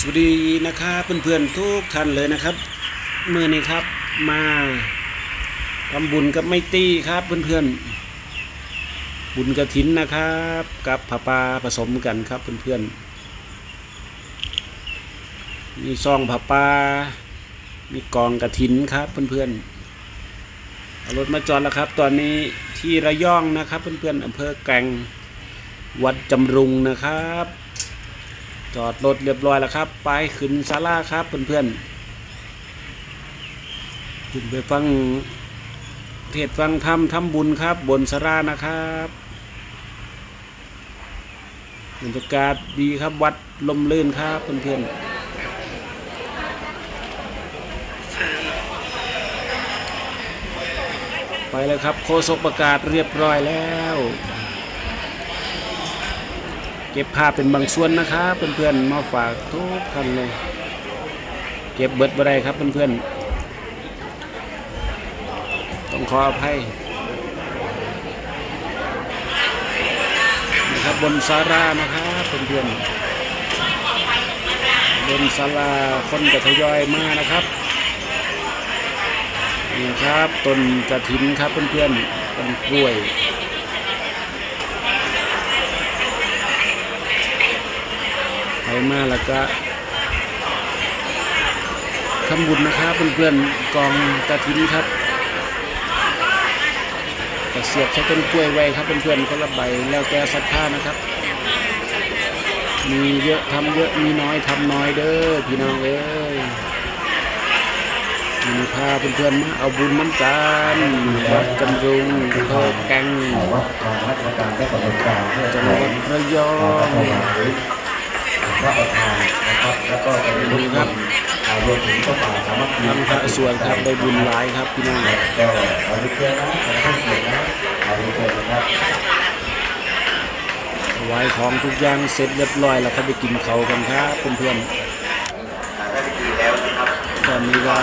สวัสดีนะครับเพื่อนๆทุกท่านเลยนะครับมือนี้ครับมาทำบุญกับไม่ตี้ครับเพื่อนๆบุญกระถินนะครับ กับผาปลาผสมกันครับเพื่อนๆมีซองผาปลามีกองกระถินครับเพื่อนๆเอารถมาจอดแล้วครับ ตอนนี้ที่ระยองนะครับ เพื่อนๆอำเภอแกลงวัดจำรุงนะครับ จอดรถเรียบร้อยแล้วครับ ไปขึ้นศาลาครับเพื่อนๆขึ้นไปฟังเทศฟังธรรมทำบุญครับ บนศาลานะครับบรรยากาศดีครับวัดลมลื่นครับเพื่อนๆไปเลยครับ โคศกประกาศเรียบร้อยแล้ว เก็บภาพเป็นบางส่วนนะครับเพื่อนๆมาฝากทุกท่านเลย เก็บเบิดบ่ได้ครับเพื่อนๆต้องขออภัยนะครับบนศาลานะครับเพื่อนๆบนศาลาคนจะทยอยมานะครับนี่ครับต้นกระถินครับเพื่อนๆต้นกล้วย ไปมาแล้วก็ทำบุญนะครับเพื่อนๆกองกระถินครับกระเสียบใช้ต้นกล้วยไว้ครับเพื่อนๆคนละใบแล้วแต่ศรัทธานะครับ มีเยอะทำเยอะมีน้อยทำน้อยเด้อพี่น้องเอ้ยมีพาเพื่อนๆมาเอาบุญน้ำกันวัดจำรุงเพิ่แกงวัดทางราชการได้กำหนดการเพื่อจังหวัดระยองพ ระประธานนะครับ แล้วก็จะมีลูกครับรวมถึงเจ้าป่าสามัคคีทางพระส่วนครับได้บุญหลายครับพี่น้องก็เอาลูกเพื่อนนะขอให้เกียรตินะเอาลูกเพื่อนนะครับไว้ของทุกอย่างเสร็จเรียบร้อยแล้วก็ไปกินเขาวกันครับเพื่อนได้พิธีแล้วนะครับๆตอนนี้ก็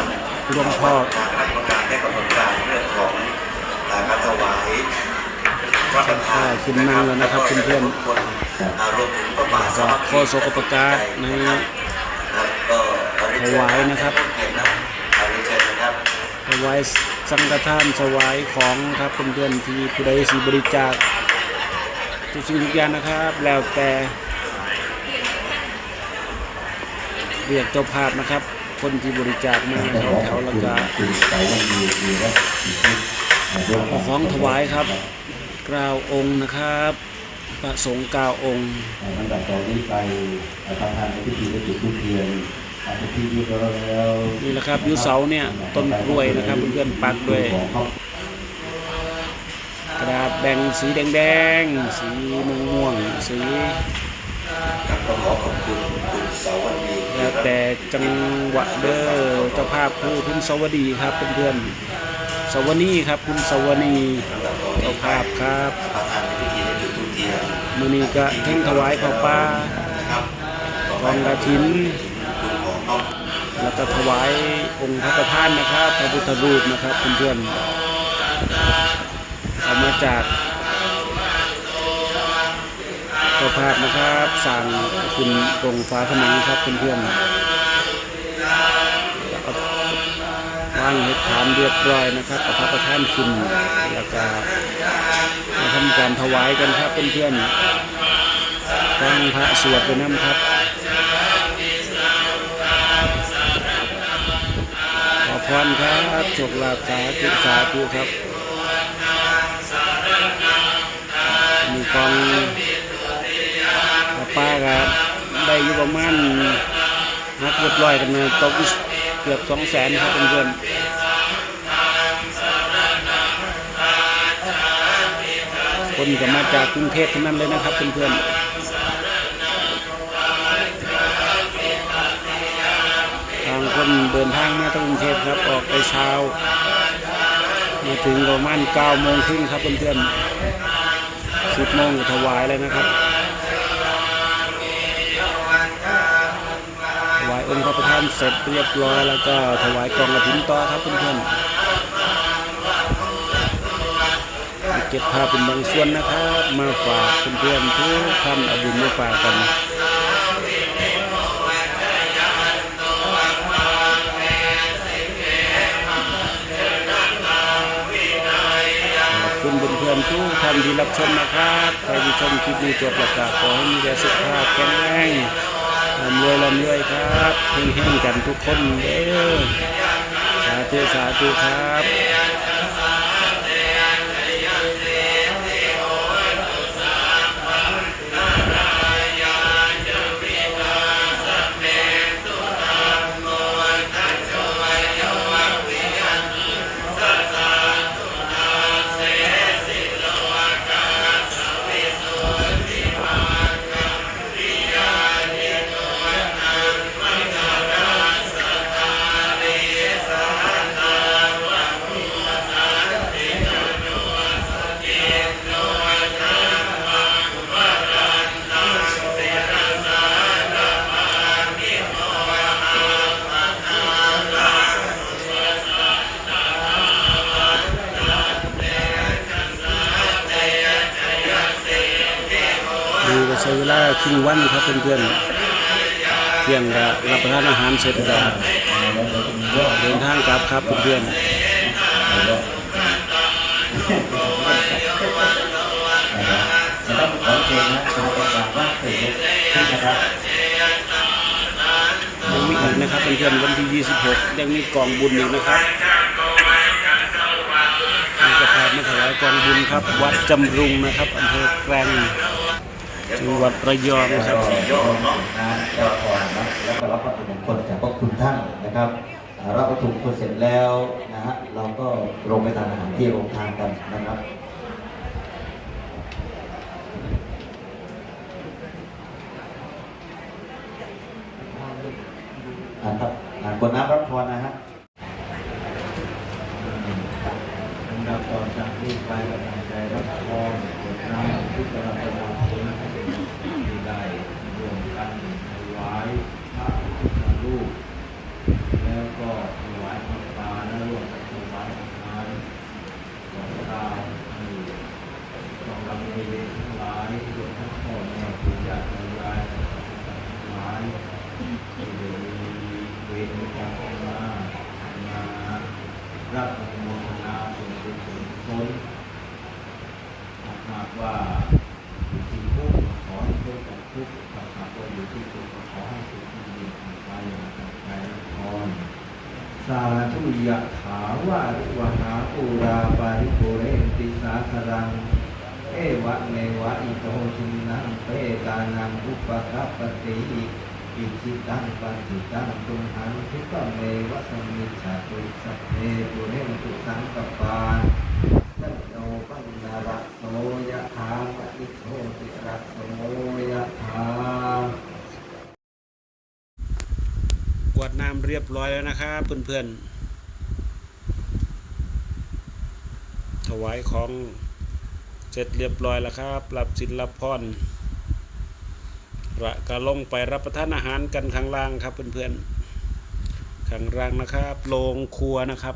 หลวงพ่อทางราชการได้กำหนดการเรื่องของการถวาย ขึ้นนั่งแล้วนะครับเพื่อนรวมถึงพระป่าๆสากข้อสกปรกาในถวายนะครับถวายสังฆทานถวายของครับเพื่อนๆที่ผู้ใดสีบริจาคทุกสิ่งทุกอย่างนะครับ แล้วแต่เรียกเจ้าภาพนะครับ คนที่บริจาคมาแถวแถวล้วก็คุณสายวันดีดีว่าเอาของถวายครับ กราวองค์นะครับประสงค์กราวองค์ลำดับต่อนี้ไปทำทานในพิธีได้จุดทูปเทียนทำพิธีเรียบร้อยแล้วนี่แหละครับอยูเสาเนี่ยต้นกล้วยนะครับเพื่อนๆปักด้วยกระดาษแบ่งสีแดงๆสีม่วงๆสีครับต้องขอขอบคุณคุณสวัสดีแล้วแต่จังหวะเด้อเจ้าภาพคือคุณสวัสดีครับเพื่อนๆสวัสดีครับคุณสวัสดี เจ้าภาพครับทำทานในพิธีได้จุดทูปเทียนมือนี้ก็เท่งถวายข้าวปลานะครับกองกระถินคุณของน้องแล้วก็ถวายองค์พระประธานนะครับพระพุทธรูปนะครับเพื่อนๆเอามาจากเจ้าภาพนะครับสั่งคุณตรงฟ้าผนังครับเพื่อนๆแล้วก็วางเห็ดฐานเรียบร้อยนะครับกับพระประธานคุณแล้วก็มาทำการถวายกันครับเพื่อนๆฟังพระสวดไปน้ำครับขอพรครับโชคลาภสาธุสาธุครับ มีกองป้าครับได้อยู่ประมาณนักเรียบร้อยกันนะตกเกือบสองแสนครับเพื่อนๆ คนก็มาจากกรุงเทพทั้งนั้นเลยนะครับเพื่อนๆทางคนเดินทางมาจากกรุงเทพครับออกไปเช้า มาถึงประมาณเก้าโมงครึ่งครับเพื่อนๆสิบโมงถวายแล้วนะครับถวายองค์พระประธานเสร็จเรียบร้อยแล้วก็ถวายกองกระถิ่นต่อครับเพื่อนๆ ก็บภาพเป็นบางส่วนนะครับ มาฝากเพื่อนๆทุกท่านอาบุญมาฝากกันคุณเพื่อนทุกท่านที่รับชมนะครับใครที่ชมคลิปนี้จบแล้วก็ขอให้มีแต่สุขภาพแข็งแรงลำรวยลำรวยครับเพ่งเพ่งกันทุกคนเด้อสาธุสาธุครับ ใช้เวลาครึ่งวันครับเพื่อนๆเที่ยงก็รับประทานอาหารเสร็จก็เดินทางกลับครับเพื่อนนะครับขอเชิญนะชมประกาศว่าเกิดขึ้นนะครับๆยังมีอีกนะครับเพื่อนๆวันที่ 26 ยังมีกองบุญอีกนะครับมีจะพามาถวายกองบุญครับ วัดจำรุงนะครับอำเภอแกลง จังหวัดระยองครับย่อน้องนะย่อก่อนนะแล้วก็รับวัตถุมงคลจากพระคุณท่านนะครับอ่ารับวัตถุมงคลเสร็จแล้วนะฮะเราก็ลงไปทานอาหารที่โรงทานกันนะครับอ่าครับอ่ากดน้ำรับพรนะฮะอันดับต่อจากนี้ไปกำลังใจรับพรกดน้ำทุกกำลังใจรับผลที่ได้รวมกันถวายพระพุทธรูป แล้วก็ถวายพระปาและร่วมกันถวายอาหารของเราให้ต้องรับในเวรทั้งหลายรวมทั้งพ่อแม่ปู่ย่าตายายทั้งหลาย ที่ได้มีเวรในการเข้ามามา รับอนุโมทนาส่วนบุญส่วนกุศลหากว่าอยู่ที่ทุกข์ขอให้พ้นจากทุกข์หากหากว่าอยู่ที่สุขก็ขอให้สุขที่ดีผ่านไปนะครับใจพรสาธุยะถาวาริวหาปูราปาริโกเรนติสาครัง เอวะเมวะอิโตชินังเปตานังอุปกัปปติ อิจิตังปัจจิตังตุมหังคิปะเมวะสมมิจฉาตุสัพเพปุเรนตุสังกปาสัจโนปัญญาระโสยะถาปฏิโชติระโสยะถากวดน้ำเรียบร้อยแล้วนะครับเพื่อนๆถวายของเสร็จเรียบร้อยแล้วครับรับสินรับพร ระก็ลงไปรับประทานอาหารกันข้างล่างครับเพื่อนๆข้างล่างนะครับโรงครัวนะครับ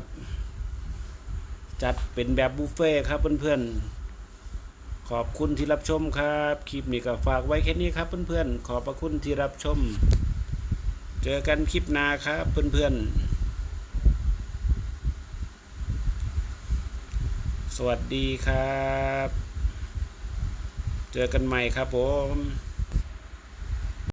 จัดเป็นแบบบุฟเฟ่ครับเพื่อนๆขอบคุณที่รับชมครับคลิปนี้ก็ฝากไว้แค่นี้ครับเพื่อนๆขอบพระคุณที่รับชม เจอกันคลิปหน้าครับเพื่อนๆสวัสดีครับ เจอกันใหม่ครับผม